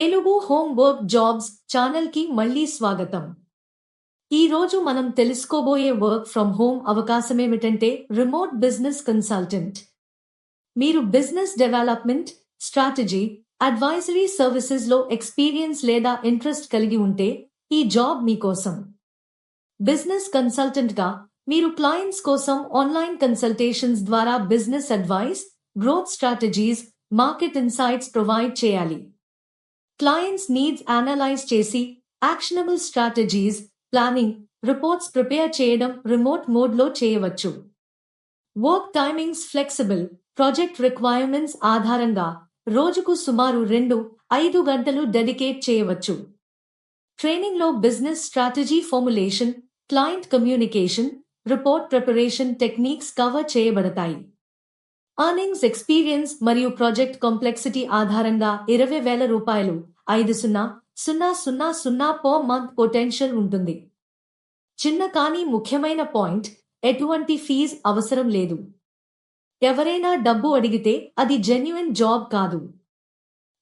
Telugu home work jobs ఛానల్కి మళ్ళీ స్వాగతం. ఈ రోజు మనం తెలుసుకోబోయే వర్క్ ఫ్రమ్ హోమ్ అవకాశమేమిటంటే రిమోట్ బిజినెస్ కన్సల్టెంట్. మీరు బిజినెస్ డెవలప్మెంట్ స్ట్రాటజీ అడ్వైజరీ సర్వీసెస్లో ఎక్స్పీరియన్స్ లేదా ఇంట్రెస్ట్ కలిగి ఉంటే ఈ జాబ్ మీకోసం బిజినెస్ కన్సల్టెంట్గా మీరు క్లయింట్స్ కోసం ఆన్లైన్ కన్సల్టేషన్స్ ద్వారా business advice growth strategies market insights provide చేయాలి. క్లయింట్స్ నీడ్స్ అనలైజ్ చేసి actionable strategies planning reports prepare చేయడం రిమోట్ మోడ్లో చేయవచ్చు. Work timings flexible project requirements ఆధారంగా రోజుకు సుమారు రెండు ఐదు గంటలు డెడికేట్ చేయవచ్చు. ట్రైనింగ్లో business strategy formulation client communication report preparation techniques cover చేయబడతాయి. అర్నింగ్స్ ఎక్స్పీరియన్స్ మరియు ప్రాజెక్ట్ కాంప్లెక్సిటీ ఆధారంగా ఇరవై వేల రూపాయలు. ఐదు సున్నా సున్నా సున్నా సున్నా పర్ మంత్ పొటెన్షియల్ ఉంటుంది. చిన్న కానీ ముఖ్యమైన పాయింట్ ఎటువంటి ఫీజ్ అవసరం లేదు. ఎవరైనా డబ్బు అడిగితే అది జెన్యున్ జాబ్ కాదు.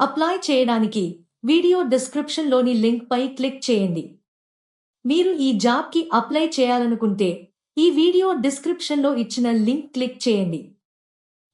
అప్లై చేయడానికి వీడియో డిస్క్రిప్షన్లోని లింక్పై క్లిక్ చేయండి. మీరు ఈ జాబ్కి అప్లై చేయాలనుకుంటే ఈ వీడియో డిస్క్రిప్షన్లో ఇచ్చిన లింక్ క్లిక్ చేయండి.